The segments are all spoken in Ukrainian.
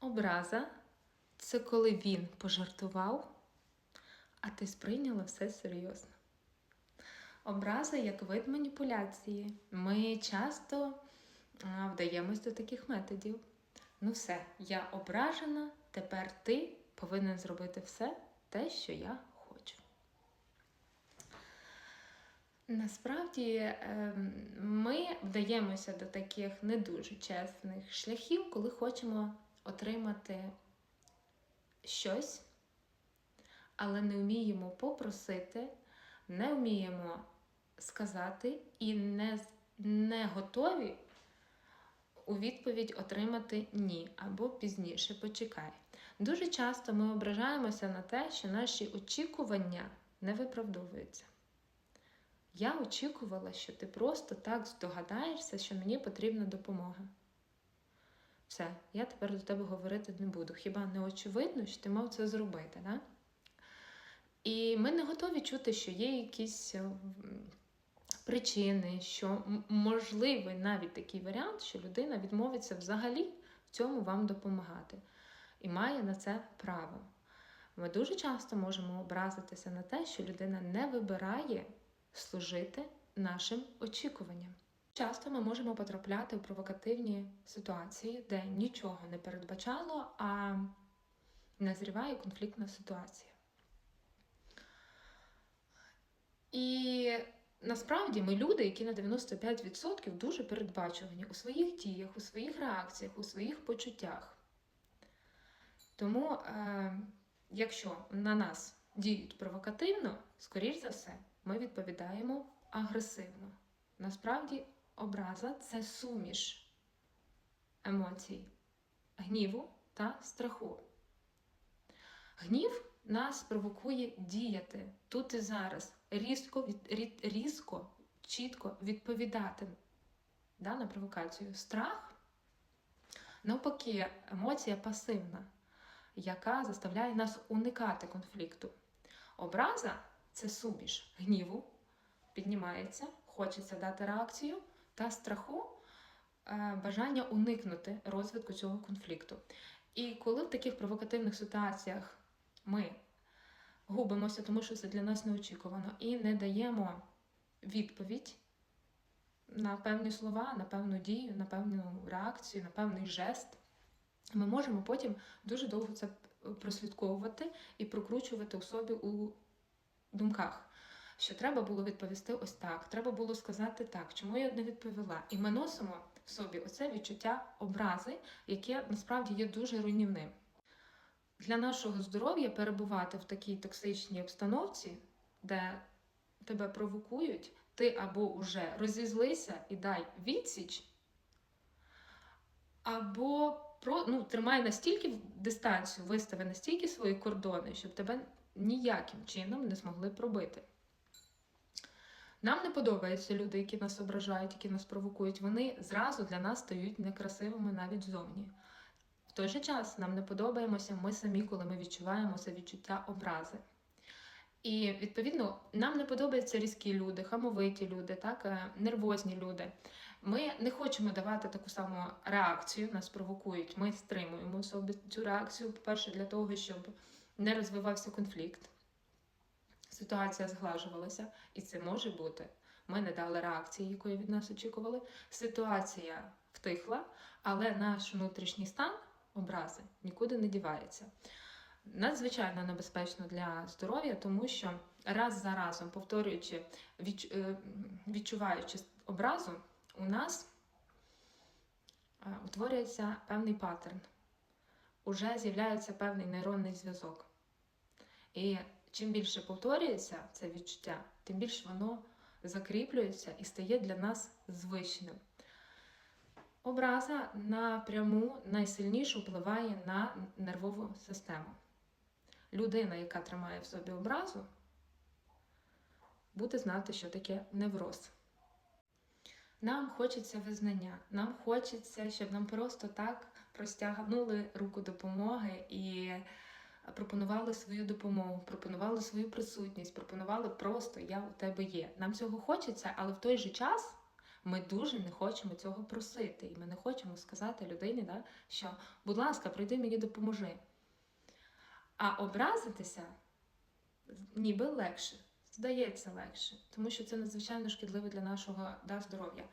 Образа це коли він пожартував, а ти сприйняла все серйозно. Образа як вид маніпуляції. Ми часто вдаємось до таких методів. Ну все, я ображена, тепер ти повинен зробити все те, що я хочу. Насправді ем, ми вдаємося до таких не дуже чесних шляхів, коли хочемо отримати щось, але не вміємо попросити, не вміємо сказати і не, не готові у відповідь отримати ні або пізніше почекай. Дуже часто ми ображаємося на те, що наші очікування не виправдовуються. Я очікувала, що ти просто так здогадаєшся, що мені потрібна допомога. Все, я тепер до тебе говорити не буду. Хіба не очевидно, що ти мав це зробити? Да? І ми не готові чути, що є якісь е, причини, що можливий навіть такий варіант, що людина відмовиться взагалі в цьому вам допомагати і має на це право. Ми дуже часто можемо образитися на те, що людина не вибирає служити нашим очікуванням. Часто ми можемо потрапляти в провокативні ситуації, де нічого не передбачало, а назріває конфліктна ситуація. І насправді ми люди, які на 95% дуже передбачувані у своїх діях, у своїх реакціях, у своїх почуттях. Тому, е, якщо на нас діють провокативно, скоріш за все, ми відповідаємо агресивно. Насправді, образа це суміш емоцій, гніву та страху. Гнів нас провокує діяти тут і зараз, різко, різко чітко відповідати да, на провокацію. Страх, навпаки, емоція пасивна, яка заставляє нас уникати конфлікту. Образа це суміш гніву, піднімається, хочеться дати реакцію, та страху, е, бажання уникнути розвитку цього конфлікту. І коли в таких провокативних ситуаціях ми губимося, тому що це для нас неочікувано, і не даємо відповідь на певні слова, на певну дію, на певну реакцію, на певний жест, ми можемо потім дуже довго це прослідковувати і прокручувати у собі у думках. Що треба було відповісти ось так, треба було сказати так, чому я не відповіла. І ми носимо в собі оце відчуття образи, яке насправді є дуже руйнівним. Для нашого здоров'я перебувати в такій токсичній обстановці, де тебе провокують, ти або вже розізлися і дай відсіч, або про, ну, тримай настільки дистанцію, вистави настільки свої кордони, щоб тебе ніяким чином не змогли пробити. Нам не подобаються люди, які нас ображають, які нас провокують. Вони зразу для нас стають некрасивими навіть зовні. В той же час нам не подобаємося ми самі, коли ми відчуваємо це відчуття образи. І відповідно нам не подобаються різкі люди, хамовиті люди, так, е, нервозні люди. Ми не хочемо давати таку саму реакцію, нас провокують. Ми стримуємо собі цю реакцію, по-перше, для того, щоб не розвивався конфлікт. Ситуація зглажувалася, і це може бути. Ми не дали реакції, якої від нас очікували. Ситуація втихла, але наш внутрішній стан образи нікуди не дівається. Надзвичайно небезпечно для здоров'я, тому що раз за разом, повторюючи, е, відчуваючи образу, у нас е, утворюється певний паттерн, уже з'являється певний нейронний зв'язок. І чим більше повторюється це відчуття, тим більше воно закріплюється і стає для нас звичним. Образа напряму найсильніше впливає на нервову систему. Людина, яка тримає в собі образу, буде знати, що таке невроз. Нам хочеться визнання, нам хочеться, щоб нам просто так простягнули руку допомоги і пропонували свою допомогу, пропонували свою присутність, пропонували просто я у тебе є. Нам цього хочеться, але в той же час Ми дуже не хочемо цього просити, і ми не хочемо сказати людині, да, що, будь ласка, прийди мені допоможи. А образитися ніби легше, здається легше, тому що це надзвичайно шкідливо для нашого да, здоров'я.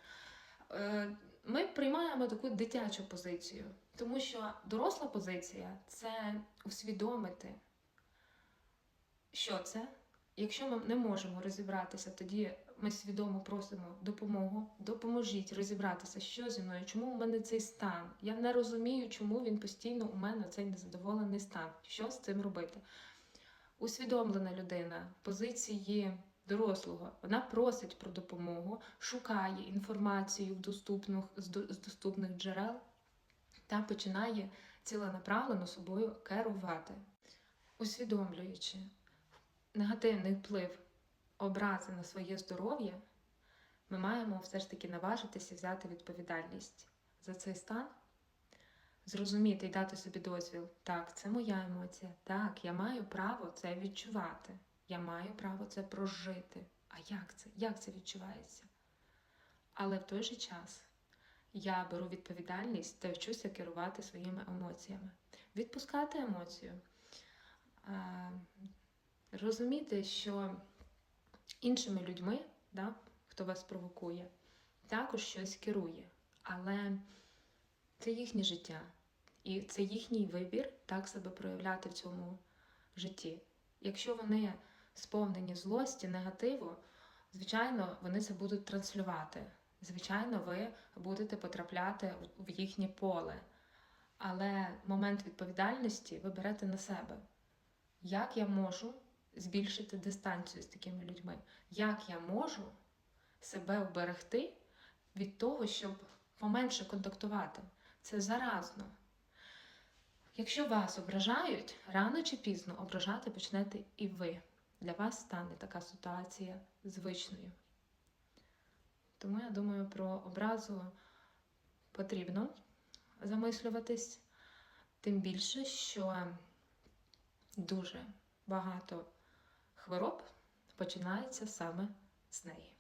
Ми приймаємо таку дитячу позицію, тому що доросла позиція це усвідомити, що це. Якщо ми не можемо розібратися, тоді ми свідомо просимо допомогу. Допоможіть розібратися, що зі мною, чому у мене цей стан. Я не розумію, чому він постійно у мене цей незадоволений стан. Що з цим робити? Усвідомлена людина позиції дорослого, вона просить про допомогу, шукає інформацію в доступних, з доступних джерел та починає ціленаправлено собою керувати, усвідомлюючи негативний вплив образи на своє здоров'я, ми маємо все ж таки наважитися взяти відповідальність за цей стан, зрозуміти і дати собі дозвіл. Так, це моя емоція. Так, я маю право це відчувати. Я маю право це прожити. А як це? Як це відчувається? Але в той же час я беру відповідальність та вчуся керувати своїми емоціями. Відпускати емоцію. Розуміти, що іншими людьми, да, хто вас провокує, також щось керує. Але це їхнє життя. І це їхній вибір так себе проявляти в цьому житті. Якщо вони сповнені злості, негативу, звичайно, вони це будуть транслювати. Звичайно, ви будете потрапляти в їхнє поле. Але момент відповідальності ви берете на себе. Як я можу збільшити дистанцію з такими людьми? Як я можу себе вберегти від того, щоб поменше контактувати? Це заразно. Якщо вас ображають, рано чи пізно ображати почнете і ви. Для вас стане така ситуація звичною. Тому я думаю, про образу потрібно замислюватись, тим більше, що дуже багато хвороб починається саме з неї.